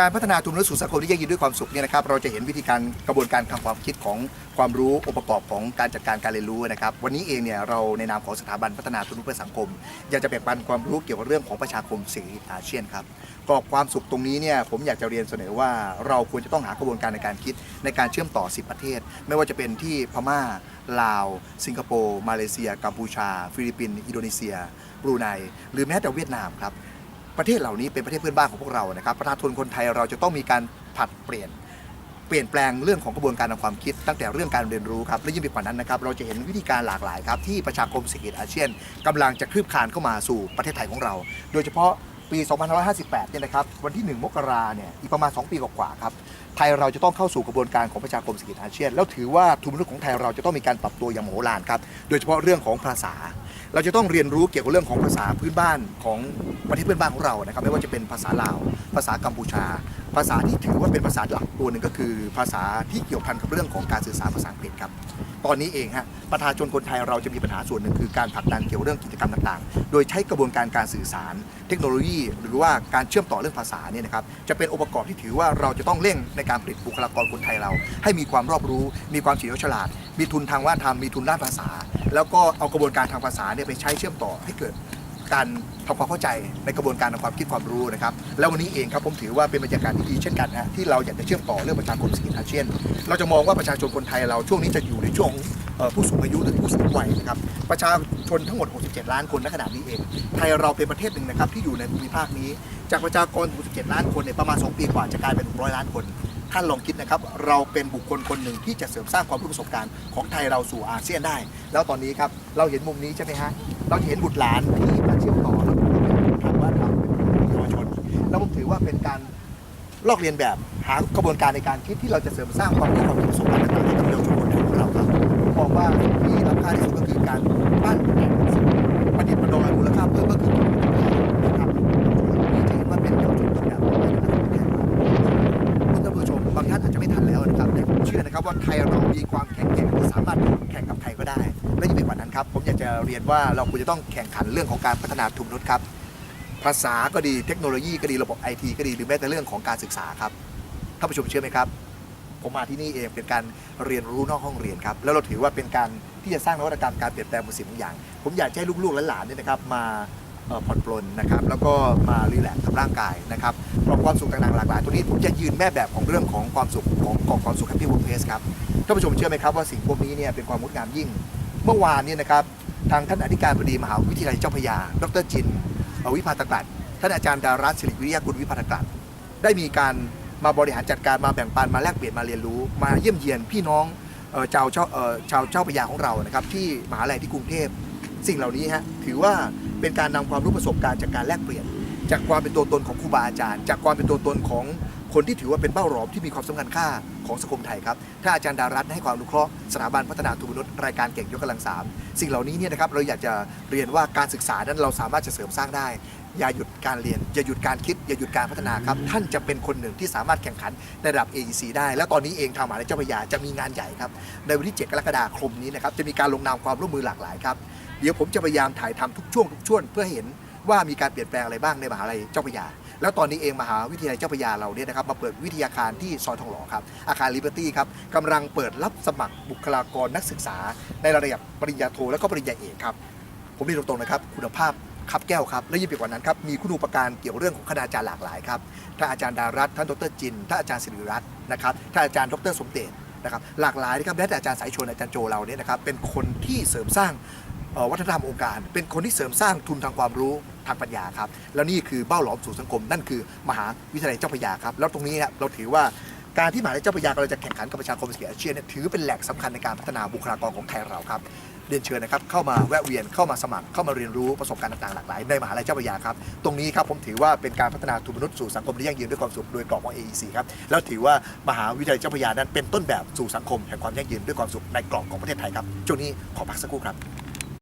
การพัฒนาทุนนุสู่สังคมที่ยั่งยืนด้วยความสุขเนี่ยนะครับเราจะเห็นวิธีการกระบวนการทางความคิดของความรู้องค์ประกอบของการจัดการการเรียนรู้นะครับวันนี้เองเนี่ยเราในนามของสถาบันพัฒนาทุนนุเพื่อสังคม อยากจะแบ่งปันความรู้เกี่ยวกับเรื่องของประชาคมเศรษฐกิจอาเซียนครับกรอบความสุขตรงนี้เนี่ยผมอยากจะเรียนเสนอว่าเราควรจะต้องหากระบวนการในการคิดในการเชื่อมต่อ 10 ประเทศ ไม่ว่าจะเป็นที่พม่าลาว สิงคโปร์มาเลเซีย กัมพูชา ฟิลิปปินส์อินโดนีเซียบรูไนหรือแม้แต่เวียดนามครับ ประเทศเหล่านี้เป็นประเทศเพื่อนบ้านของพวกเรานะครับประชาชนคนไทยเราจะต้องมีการผลัดเปลี่ยนเปลี่ยนแปลงเรื่องของกระบวนการทางความคิด ตั้งแต่เรื่องการเรียนรู้ครับและยิ่งไปกว่านั้นนะครับเราจะเห็นวิธีการหลากหลายครับที่ประชาคมเศรษฐกิจอาเซียนกำลังจะคืบคลานเข้ามาสู่ประเทศไทยของเรา โดยเฉพาะปี 2558 เนี่ยนะครับวันที่ 1 มกราเนี่ยอีกประมาณ 2 ปีกว่าๆครับไทยเราจะต้องเข้าสู่กระบวนการของประชาคมเศรษฐกิจอาเซียน แล้วถือว่าทุนมนุษย์ของไทยเราจะต้องมีการปรับตัวอย่างโหฬารครับโดยเฉพาะเรื่องของภาษา เราจะต้องเรียนรู้เกี่ยวกับเรื่องของภาษาพื้นบ้านของประเทศเพื่อนบ้านของเรานะครับไม่ว่าจะเป็นภาษาลาว ภาษากัมพูชา ภาษาที่ถือว่าเป็นภาษาหลักตัวหนึ่งก็คือ ภาษาที่เกี่ยวพันกับเรื่องของการสื่อสารภาษาอังกฤษครับตอนนี้เองฮะประชาชนคนไทยเราจะมีปัญหาส่วนหนึ่งคือการผลักดันเกี่ยวกับเรื่องกิจกรรมต่างๆ โดยใช้กระบวนการการสื่อสาร เทคโนโลยี หรือว่าการเชื่อมต่อเรื่องภาษาเนี่ยนะครับจะเป็นองค์ประกอบที่ถือว่าเราจะต้องเร่งในการผลิตบุคลากรคนไทยเรา ให้มีความรอบรู้ มีความเฉลียวฉลาด มีทุนทางว่าทำมีทุนด้านภาษา แล้วก็เอากระบวนการทางภาษาเนี่ยไปใช้เชื่อมต่อให้เกิดการทำความเข้าใจในกระบวนการทางความคิดความรู้นะครับ แล้ววันนี้เองครับผมถือว่าเป็นบรรยากาศที่ดีเช่นกันนะที่เราอยากจะเชื่อมต่อเรื่องประชาคมเศรษฐกิจอาเซียน เราจะมองว่าประชาชนคนไทยเราช่วงนี้จะอยู่ในช่วงผู้สูงอายุหรือผู้สูงวัยนะครับประชาชนทั้งหมด 67 ล้านคนณขณะนี้เอง ไทยเราเป็นประเทศหนึ่งนะครับที่อยู่ในภูมิภาคนี้ จากประชากร 67 ล้านคนเนี่ยประมาณ 2 ปีกว่าจะกลายเป็น600 ล้านคน ท่านลองคิดนะครับ เราเป็นบุคคลคนหนึ่งที่จะเสริมสร้างความรู้ประสบการณ์ของไทยเราสู่อาเซียนได้ แล้วตอนนี้ครับเราเห็นมุมนี้ใช่ไหมฮะเราเห็นบุตรหลานที่มาเชื่อมต่อแล้วทำว่าทำเป็นเยาวชนแล้วผมถือว่าเป็นการลอกเรียนแบบหากระบวนการในการคิดที่เราจะเสริมสร้างความรู้ความประสบการณ์ต่างๆให้กับเยาวชนคนไทยของเราครับผมมองว่าที่ล้ำค่าที่สุดก็คือการปั้น เรามีความแข็งแกร่งที่สามารถแข่งกับใครก็ได้ และยิ่งไปกว่านั้นครับ ผมอยากจะเรียนว่าเราควรจะต้องแข่งขันเรื่องของการพัฒนาทุนนุษย์ครับ ภาษาก็ดีเทคโนโลยีก็ดีระบบไอทีก็ดีหรือแม้แต่เรื่องของการศึกษาครับท่านผู้ชมเชื่อไหมครับ ผมมาที่นี่เองเป็นการเรียนรู้นอกห้องเรียนครับแล้วเราถือว่าเป็นการที่จะสร้างนวัตกรรมการเปลี่ยนแปลงบางสิ่งบางอย่าง ผมอยากให้ลูกๆและหลานเนี่ยนะครับมาผ่อนปลนนะครับแล้วก็มารีแลกซ์กับร่างกายนะครับเพราะความสุขต่างๆหลากหลายตัวนี้ผมจะยืนแม่แบบของเรื่องของความสุขของกองความสุขแฮปปี้เวิร์กเพสครับ ท่านผู้ชมเชื่อไหมครับว่าสิ่งพวกนี้เนี่ยเป็นความงดงามยิ่ง เมื่อวานเนี่ยนะครับทางท่านอธิการบดีมหาวิทยาลัยเจ้าพระยา ดรจินวิพาตกลัดท่านอาจารย์ดารัตน์สิริวิริยากุลวิพาตกลัดได้มีการมาบริหารจัดการมาแบ่งปันมาแลกเปลี่ยนมาเรียนรู้ มาเยี่ยมเยียนพี่น้องชาวเจ้าเอ่อชาวเจ้าพระยาของเรานะครับที่มหาลัยที่กรุงเทพสิ่งเหล่านี้ฮะถือว่าเป็นการนำความรู้ประสบการณ์จากการแลกเปลี่ยน จากความเป็นตัวตนของครูบาอาจารย์ จากความเป็นตัวตนของ คนที่ถือว่าเป็นเบ้าหลอมที่มีความสำคัญค่าของสังคมไทยครับ ถ้าอาจารย์ดารัตน์ให้ความอนุเคราะห์สถาบันพัฒนาทุนมนุษย์รายการเก่งยกกำลังสามสิ่งเหล่านี้เนี่ยนะครับเราอยากจะเรียนว่าการศึกษานั้นเราสามารถจะเสริมสร้างได้ อย่าหยุดการเรียน อย่าหยุดการคิด อย่าหยุดการพัฒนาครับ ท่านจะเป็นคนหนึ่งที่สามารถแข่งขันในระดับ AEC ได้ และตอนนี้เองทางมหาวิทยาลัยเจ้าพระยาจะมีงานใหญ่ครับ ในวันที่7กรกฎาคมนี้นะครับจะมีการลงนามความร่วมมือหลากหลายครับเดี๋ยวผมจะพยายามถ่ายทำทุกช่วงทุกช่วงเพื่อเห็น ว่ามีการเปลี่ยนแปลงอะไรบ้างในมหาวิทยาลัยเจ้าพระยา แล้วตอนนี้เองมหาวิทยาลัยเจ้าพระยาเราเนี่ยนะครับมาเปิดวิทยาคารที่ซอยทองหล่อครับอาคารลิเบอร์ตี้ครับกำลังเปิดรับสมัครบุคลากรนักศึกษา ในระดับปริญญาโทและก็ปริญญาเอกครับผมเรียนตรงๆนะครับคุณภาพขับแก้วครับ และยิ่งไปกว่านั้นครับ มีคุณูปการเกี่ยวเรื่องของคณาจารย์หลากหลายครับท่านอาจารย์ดารัตท่านดรจินท่านอาจารย์สิริรัตน์นะครับท่านอาจารย์ดรสมเด็จนะครับหลากหลายนะครับแม้แต่อาจารย์สายชนอาจารย์โจเราเนี่ยนะครับเป็นคนที่เสริมสร้างวัฒนธรรมองค์การ เป็นคนที่เสริมสร้างทุนทางความรู้ ทางปัญญาครับ แล้วนี่คือเบ้าหลอมสู่สังคม นั่นคือมหาวิทยาลัยเจ้าพระยาครับ แล้วตรงนี้เนี่ยเราถือว่าการที่มหาวิทยาลัยเจ้าพระยาเราจะแข่งขันกับประชาคมเอเซียเนี่ยถือเป็นแหล่งสำคัญในการพัฒนาบุคลากรของไทยเราครับเรียนเชิญนะครับเข้ามาแวะเวียนเข้ามาสมัครเข้ามาเรียนรู้ประสบการณ์ต่างๆหลากหลายในมหาลัยเจ้าพระยาครับตรงนี้ครับผมถือว่าเป็นการพัฒนาทุนมนุษย์สู่สังคมที่ยั่งยืนด้วยความสุขโดยกรอบของ AEC ครับแล้วถือว่ามหาวิทยาลัยเจ้าพระยานั้นเป็นต้นแบบสู่สังคมแห่งความยั่งยืนด้วยความสุขในกรอบของประเทศไทยครับช่วงนี้ขอพักสักครู่ครับ